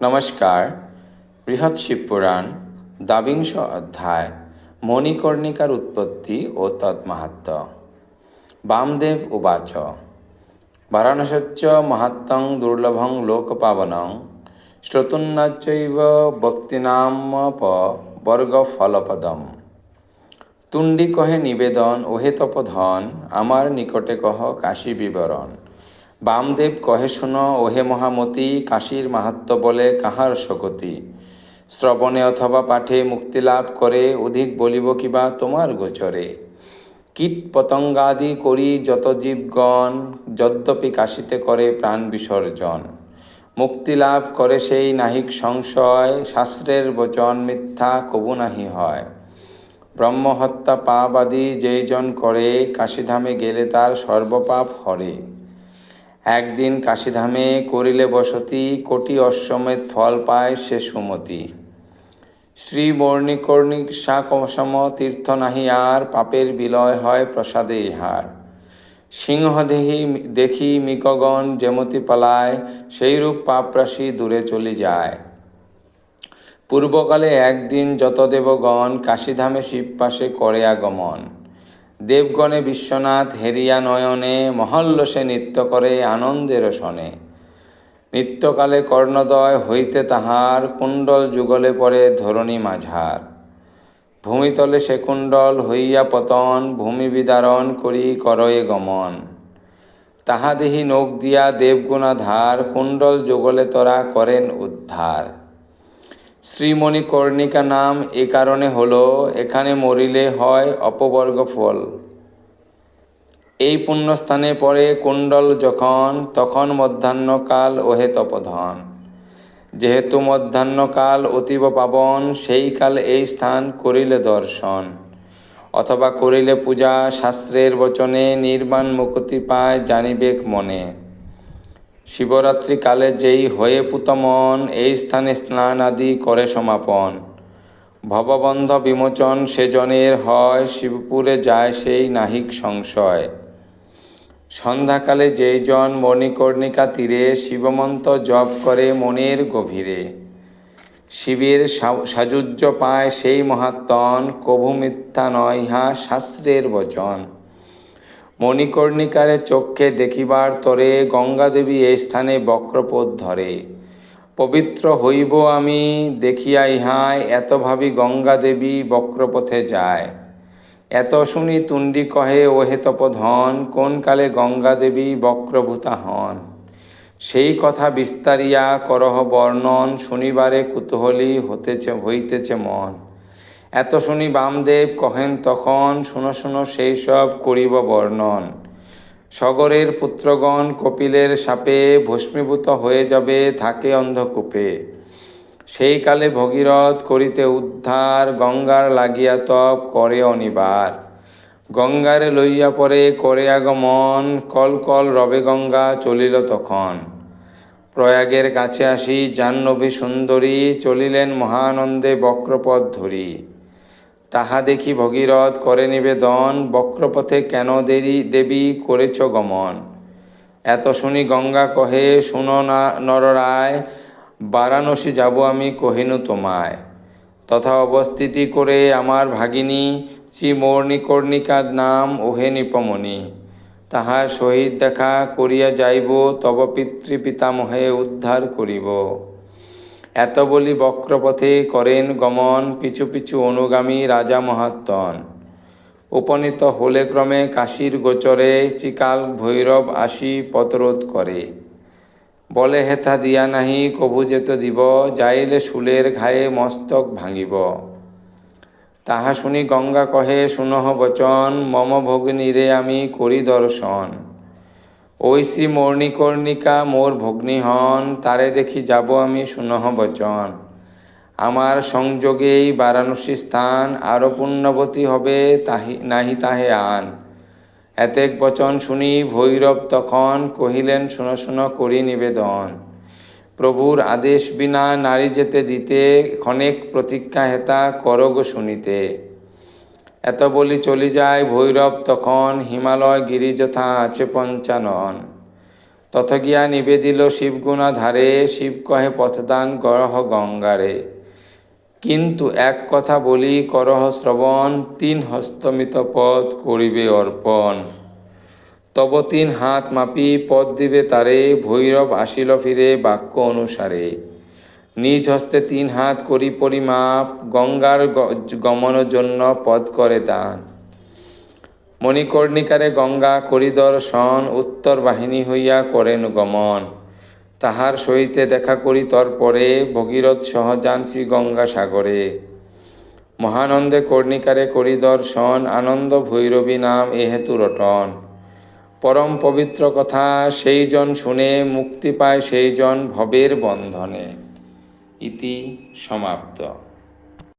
নমস্কার, বৃহৎ শিবপুরাণ দ্বাবিংশ অধ্যায়, মণিকর্ণিকার উৎপত্তি ও তৎমাহাত্ম। বামদেব উবাচ। বারাণসচ্চ মাহাত্মং দুর্লভং লোকপাবনং শ্রোতুন্নাচৈব ভক্তিনামপ বর্গ ফলপদম তুণ্ডি কহে নিবেদন, ওহে তপধন, আমার নিকটে কহ কাশী বিবরণ। বামদেব কহে শুন, ওহে মহামতি, কাশীর মাহাত্ম বলে কাহার শকতি শ্রবণে অথবা পাঠে মুক্তি লাভ করে অধিক বলিব কিবা তোমার গোচরে? কীট পতঙ্গাদি করি যত জীবগণ যদ্যপি কাশিতে করে প্রাণ বিসর্জন। মুক্তি লাভ করে সেই নাহিক সংশয়, শাস্ত্রের বচন মিথ্যা কবু নাহি হয়। ব্রহ্মহত্যা পাপ আদি যেইজন করে, কাশীধামে গেলে তার সর্বপাপ হরে। একদিন কাশীধামে করিলে বসতি, কোটি অশ্বমেধ ফল পায় সে সুমতি। শ্রী বর্ণিকর্ণিক সম তীর্থ নাহি আর, পাপের বিলয় হয় প্রসাদে ইহার। সিংহ দেহি দেখি মিকগণ যেমতি পালায়, সেইরূপ পাপরাশি দূরে চলে যায়। পূর্বকালে একদিন যত দেবগণ কাশীধামে শিবপাশে করে আগমন। দেবগণে বিশ্বনাথ হেরিয়া নয়নে মহল্লসে নৃত্য করে আনন্দের শনে নিত্যকালে কর্ণদয় হইতে তাহার, কুণ্ডল যুগলে পরে ধরণী মাঝার। ভূমিতলে সে কুণ্ডল হইয়া পতন, ভূমি বিদারণ করি করয়ে গমন। তাহা দেহি নখ দিয়া দেবগুণাধার, কুণ্ডল যুগলে তরা করেন উদ্ধার। শ্রীমণি কর্ণিকা নাম এ কারণে হলো, এখানে মরিলে হয় অপবর্গ ফল। এই পুণ্যস্থানে পরে কুণ্ডল যখন, তখন মধ্যাহ্নকাল ওহে তপধন। যেহেতু মধ্যাহ্নকাল অতীব পাবন, সেই কাল এই স্থান করিলে দর্শন। অথবা করিলে পূজা, শাস্ত্রের বচনে নির্বাণ মুক্তি পায় জানিবেক মনে। শিবরাত্রি কালে যেই হয়ে পুতমন, এই স্থানে স্নান আদি করে সমাপন। ভববন্ধ বিমোচন সেজনের হয়, শিবপুরে যায় সেই নাহিক সংশয়। সন্ধ্যাকালে যেই জন মণিকর্ণিকা তীরে, শিবমন্ত জপ করে মনের গভীরে। শিবের সাজুজ্য পায় সেই মহাত্মন, কভু মিথ্যা নয় ইহা শাস্ত্রের বচন। মণিকর্ণিকারে চক্ষে দেখিবার তরে গঙ্গা দেবী এই স্থানে বক্রপথ ধরে। পবিত্র হইব আমি, দেখিয়া ইহায় এত ভাবি গঙ্গা দেবী বক্রপথে যায়। এত শুনি তুণ্ডি কহে, ওহে তপধন, কোন কালে গঙ্গা দেবী বক্রভূতা হন? সেই কথা বিস্তারিয়া করহ বর্ণন শনিবারে কুতূহলী হতেছে, হইতেছে মন। এত শুনি বামদেব কহেন তখন, শুনো শুনো, সেই সব করিব বর্ণন। সগরের পুত্রগণ কপিলের সাপে ভস্মীভূত হয়ে যাবে, থাকে অন্ধকূপে। সেই কালে ভগীরথ করিতে উদ্ধার, গঙ্গার লাগিয়া তপ করে অনিবার। গঙ্গারে লইয়া পরে করে আগমন, কল কল রবে গঙ্গা চলিল তখন। প্রয়াগের কাছে আসি, জাহ্নবী সুন্দরী, চলিলেন মহানন্দে বক্রপথ ধরি। তাহা দেখি ভগীরথ করে নিবেদন, বক্রপথে কেন দেরি, দেবী করেছ গমন? এত শুনি গঙ্গা কহে, শুনো না নররায়, বারাণসী যাব আমি কহিনু তোমায়। তথা অবস্থিতি করে আমার ভাগিনী শ্রী মৌর্ণিকর্ণিকার নাম ওহে নিপমণি। তাহার সহিত দেখা করিয়া যাইব, তব পিতৃ পিতামহে উদ্ধার করিব। এত বলি বক্রপথে করেন গমন, পিছু পিছু অনুগামী রাজা মহাত্মন। উপনীত হলে ক্রমে কাশীর গোচরে চিকাল ভৈরব আসি পতরোধ করে। বলে হেথা দিয়া নাহি, কভু যেত দিব, যাইলে শুলের ঘায়ে মস্তক ভাঙিব। তাহা শুনি গঙ্গা কহে, শুনহ বচন, মম ভগ্নীরে আমি করি দর্শন। ঐশী মর্ণিকর্ণিকা মোর ভগ্নী হন তারে দেখি যাব আমি শুনহ বচন আমার সংযোগেই বারাণসী স্থান আরও পুণ্যবতী হবে তাহি, নাহি তাহে আন। এতেক বচন শুনি ভৈরব তখন কহিলেন শুনো শুনো করি নিবেদন। প্রভুর আদেশ বিনা নারী যেতে দিতে ক্ষণেক প্রতীক্ষা হেতা করগ শুনিতে। এত বলি চলি যায় ভৈরব তখন হিমালয় গিরি যথা আছে পঞ্চানন। তথ গিয়া নিবেদিল শিবগুণা ধারে শিব কহে পথদান করহ গঙ্গারে। কিন্তু এক কথা বলি, করহ শ্রবণ, তিন হস্তমিত পদ করিবে অর্পণ। তব তিন হাত মাপি পদ দিবে তারে, ভৈরব আসিল ফিরে বাক্য অনুসারে। নিজ হস্তে তিন হাত করি পরিমাপ, গঙ্গার গ- গমন জন্য পদ করে দান। মণিকর্ণিকারে গঙ্গা করি দর্শন উত্তর বাহিনী হইয়া করেন গমন। তাহার সহিতে দেখা করি তরপরে ভগীরথ সহজান শ্রী গঙ্গা সাগরে। মহানন্দে কর্ণিকারে করি দর্শন আনন্দ ভৈরবী নাম এহেতু রটন। পরম পবিত্র কথা সেই জন শুনে মুক্তি পায় সেই জন ভবের বন্ধনে। ইতি সমাপ্ত।